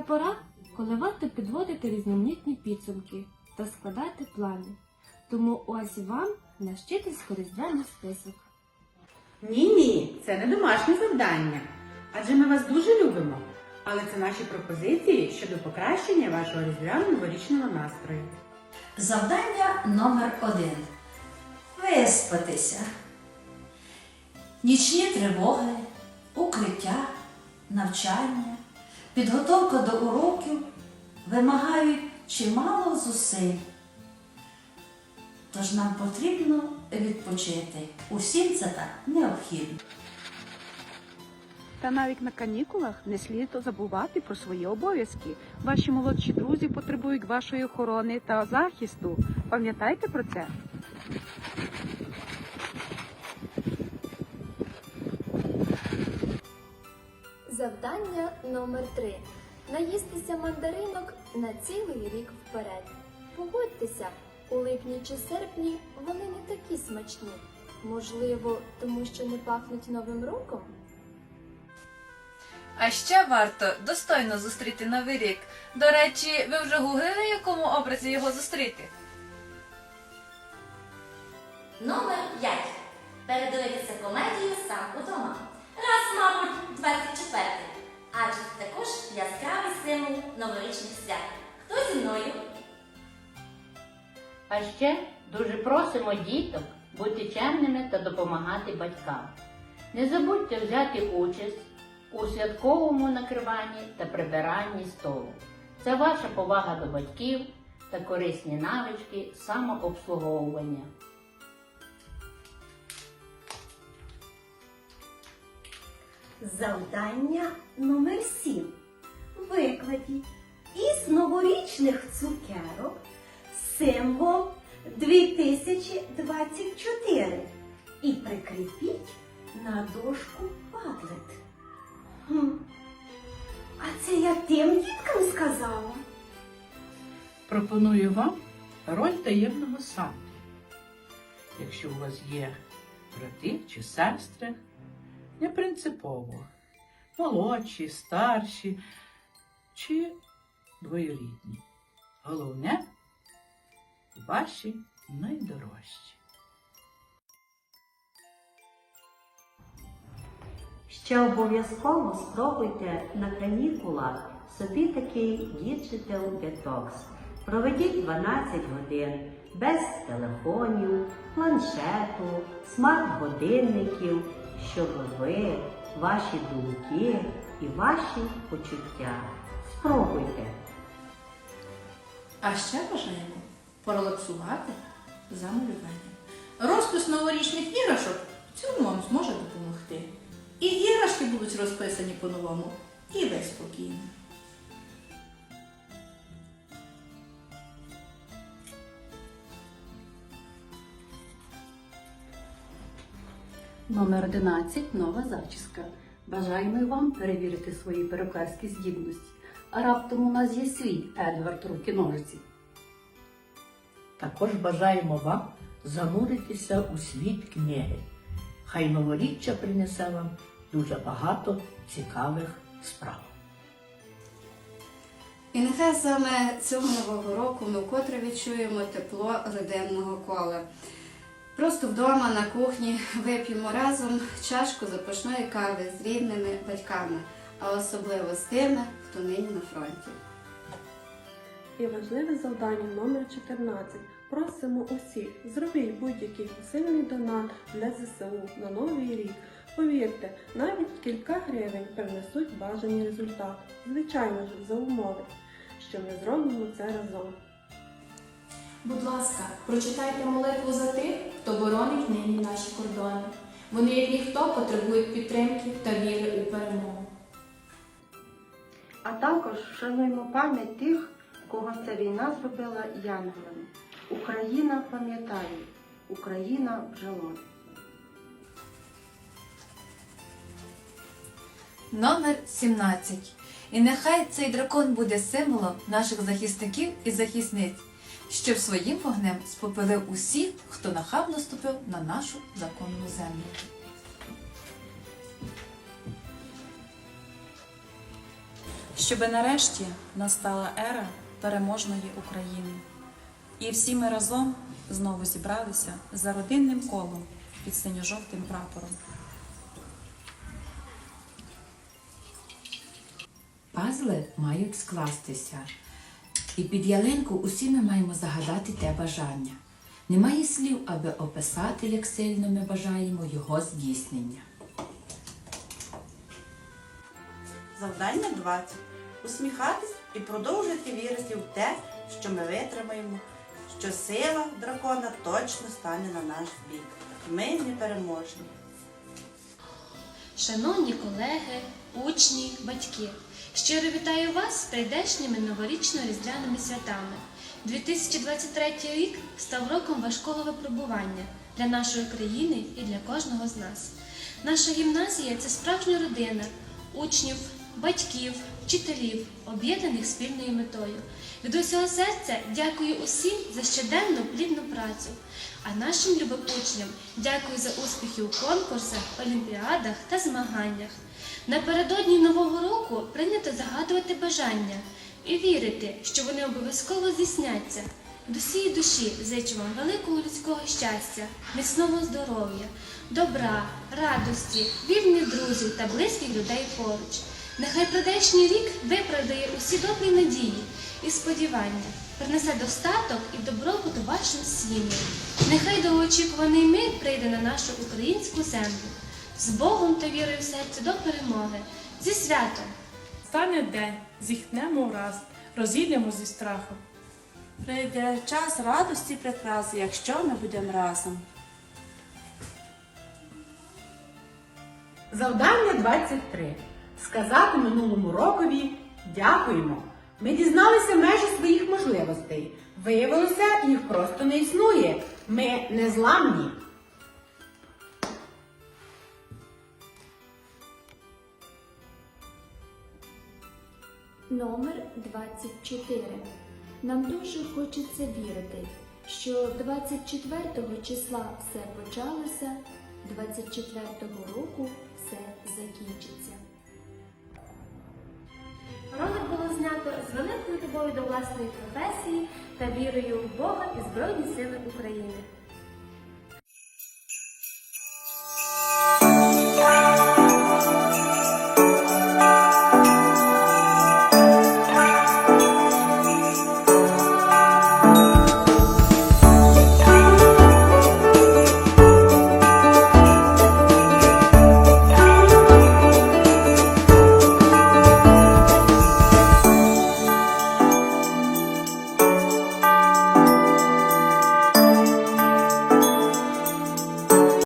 пора, коли варто підводити різноманітні підсумки та складати плани. Тому ось вам наш вчительсько різдвяний список. Ні, ні, це не домашнє завдання. Адже ми вас дуже любимо. Але це наші пропозиції щодо покращення вашого різдвяного новорічного настрою. Завдання номер один. Виспатися. Нічні тривоги, укриття, навчання, підготовка до уроків вимагають чимало зусиль. Тож нам потрібно відпочити. Усім це так необхідно. Та навіть на канікулах не слід забувати про свої обов'язки. Ваші молодші друзі потребують вашої охорони та захисту. Пам'ятайте про це. Завдання номер 3 Наїстися мандаринок на цілий рік вперед. Погодьтеся, у липні чи серпні вони не такі смачні. Можливо, тому що не пахнуть Новим роком? А ще варто достойно зустріти новий рік. До речі, ви вже гуглили, якому образі його зустріти? Номер 5. Передивитися комедію сам удома. Раз, мабуть, 24. Символ новорічних свят. Хто зі мною? А ще дуже просимо діток бути чемними та допомагати батькам. Не забудьте взяти участь у святковому накриванні та прибиранні столу. Це ваша повага до батьків та корисні навички самообслуговування. Завдання номер 7. Викладіть із новорічних цукерок символ 2024 і прикріпіть на дошку падлет. Хм. А це я тим діткам сказала. Пропоную вам роль таємного санти. Якщо у вас є брати чи сестри, не принципово, молодші, старші чи двоюрідні. Головне ваші найдорожчі. Ще обов'язково спробуйте на канікулах собі такий Digital Detox. Проведіть 12 годин без телефонів, планшету, смарт-годинників, щоб ви, ваші думки і ваші почуття. Спробуйте. А ще бажаємо порелаксувати за малюванням. Розпис новорічних іграшок в цьому вам зможе допомогти. І іграшки будуть розписані по-новому, і ви спокійно. Номер 11 нова зачіска. Бажаємо вам перевірити свої перукарські здібності. А раптом у нас є свій Едвард руки ножиці. Також бажаємо вам зануритися у світ книги. Хай новоріччя принесе вам дуже багато цікавих справ. І нехай саме цього нового року ми вкотре відчуємо тепло родинного кола. Просто вдома на кухні вип'ємо разом чашку запашної кави з рідними батьками, а особливо з тими, хто нині на фронті. І важливе завдання номер 14. Просимо усіх, зробіть будь-який посильний донат для ЗСУ на новий рік. Повірте, навіть кілька гривень принесуть бажані результати. Звичайно ж, за умови, що ми зробимо це разом. Будь ласка, прочитайте молитву за тих, хто боронить нині наші кордони. Вони, як ніхто, потребують підтримки та віри у перемогу. А також вшануємо пам'ять тих, кого ця війна зробила янголами. Україна пам'ятає, Україна в жило. Номер 17. І нехай цей дракон буде символом наших захисників і захисниць, щоб своїм вогнем спопилив усіх, хто нахабно ступив на нашу законну землю. Щоби нарешті настала ера переможної України. І всі ми разом знову зібралися за родинним колом під синьо-жовтим прапором. Пазли мають скластися. І під ялинку усі ми маємо загадати те бажання. Немає слів, аби описати, як сильно ми бажаємо його здійснення. Завдання 20. Усміхатись і продовжувати вірити в те, що ми витримаємо, що сила дракона точно стане на наш бік. Ми непереможні. Шановні колеги, учні, батьки, щиро вітаю вас з прийдешніми новорічно-різдвяними святами. 2023 рік став роком важкого випробування для нашої країни і для кожного з нас. Наша гімназія це справжня родина учнів, батьків, вчителів, об'єднаних спільною метою. Від усього серця дякую усім за щоденну плідну працю. А нашим любим учням дякую за успіхи у конкурсах, олімпіадах та змаганнях. Напередодні Нового року прийнято загадувати бажання і вірити, що вони обов'язково здійсняться. Від усієї душі зичу вам великого людського щастя, міцного здоров'я, добра, радості, вільних друзів та близьких людей поруч. Нехай прийдешній рік виправдає усі добрі надії і сподівання, принесе достаток і добробут вашим сім'ям. Нехай довгоочікуваний мир прийде на нашу українську землю. З Богом та вірою в серці до перемоги. Зі святом! Стане день, зіхнемо враз, розійдемо зі страхом. Прийде час радості прикраси, якщо ми будемо разом. Завдання 23. Сказати минулому рокові дякуємо. Ми дізналися межі своїх можливостей. Виявилося, їх просто не існує. Ми незламні. Номер 24. Нам дуже хочеться вірити, що 24 числа все почалося, 24 року все закінчиться. Любов'ю до власної професії та вірою в Бога і Збройні Сили України.